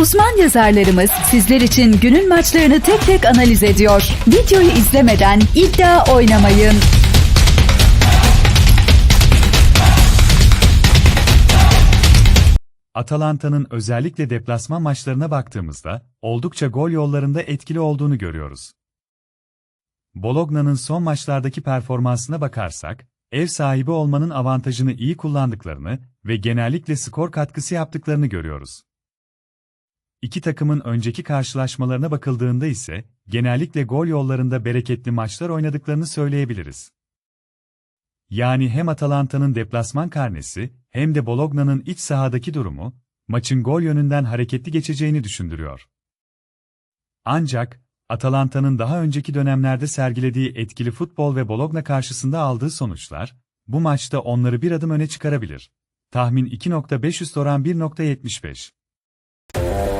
Uzman yazarlarımız sizler için günün maçlarını tek tek analiz ediyor. Videoyu izlemeden iddia oynamayın. Atalanta'nın özellikle deplasman maçlarına baktığımızda oldukça gol yollarında etkili olduğunu görüyoruz. Bologna'nın son maçlardaki performansına bakarsak, ev sahibi olmanın avantajını iyi kullandıklarını ve genellikle skor katkısı yaptıklarını görüyoruz. İki takımın önceki karşılaşmalarına bakıldığında ise genellikle gol yollarında bereketli maçlar oynadıklarını söyleyebiliriz. Yani hem Atalanta'nın deplasman karnesi hem de Bologna'nın iç sahadaki durumu, maçın gol yönünden hareketli geçeceğini düşündürüyor. Ancak, Atalanta'nın daha önceki dönemlerde sergilediği etkili futbol ve Bologna karşısında aldığı sonuçlar, bu maçta onları bir adım öne çıkarabilir. Tahmin 2.5 üst oran 1.75.